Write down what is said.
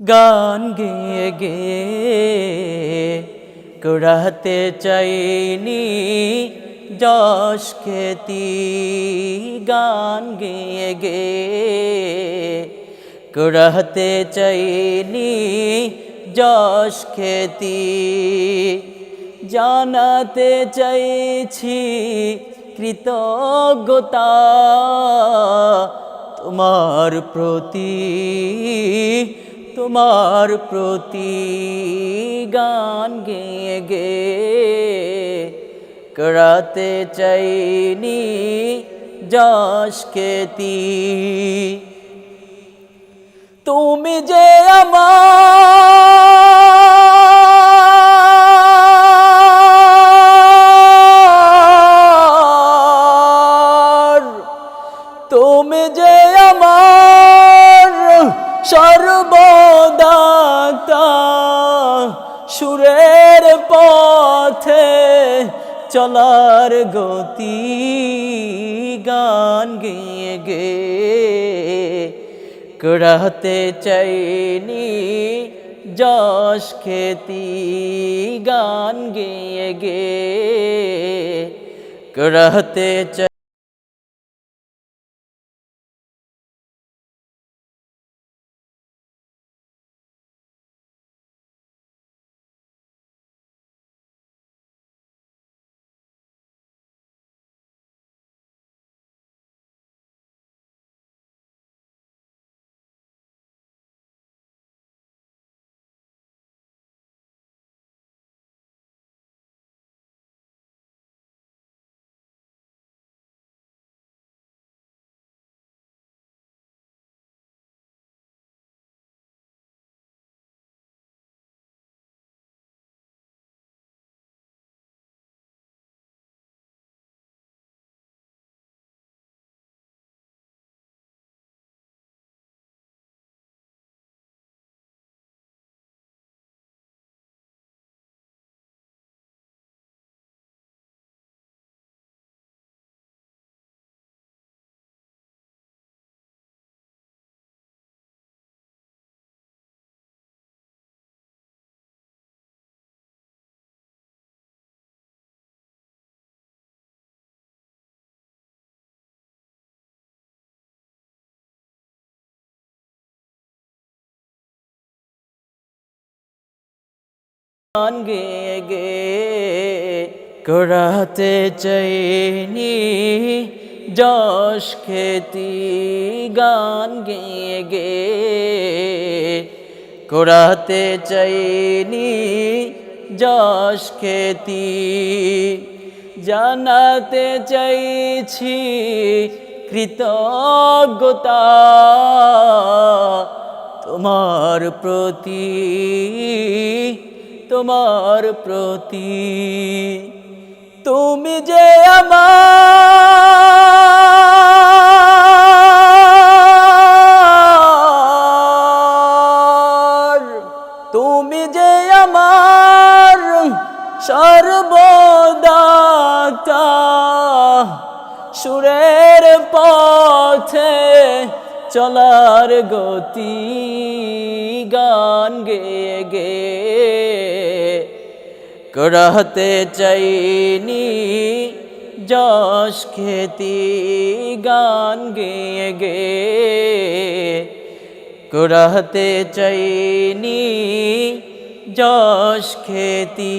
গান গেয়ে গে কুড়াতে চাইনি যশ খেতি। গান গেয়ে গে কুড়াতে চাইনি যশ খেতি। জানাতে চাইছি কৃতজ্ঞতা তোমার প্রতি। তোমার প্রতি গান গেয়ে গে করাতে চাইনি যশ খেতি তুমি যে আমার, তুমি যে আমার সর্বদাতা সুরের পথে চলার গতি গান গেয়ে গে কড়াতে চাইনি যশ খেতি গান গেয়ে গে কড়াতে চাই গান গেয়ে গে। করাতে চাইনি যশ খেতি গান গেয়ে গে। করাতে চাইনি যশ খেতি জানাতে চাইছি কৃতজ্ঞতা। তোমার প্রতি তোমার প্রতি। তুমি যে আমার, তুমি যে আমার সর্বদাতা। সুরের পথে চলার গতি গান গে গে করাতে চাইনি। যশ খেতি গান গেয়ে গে করাতে চাইনি। যশ খেতি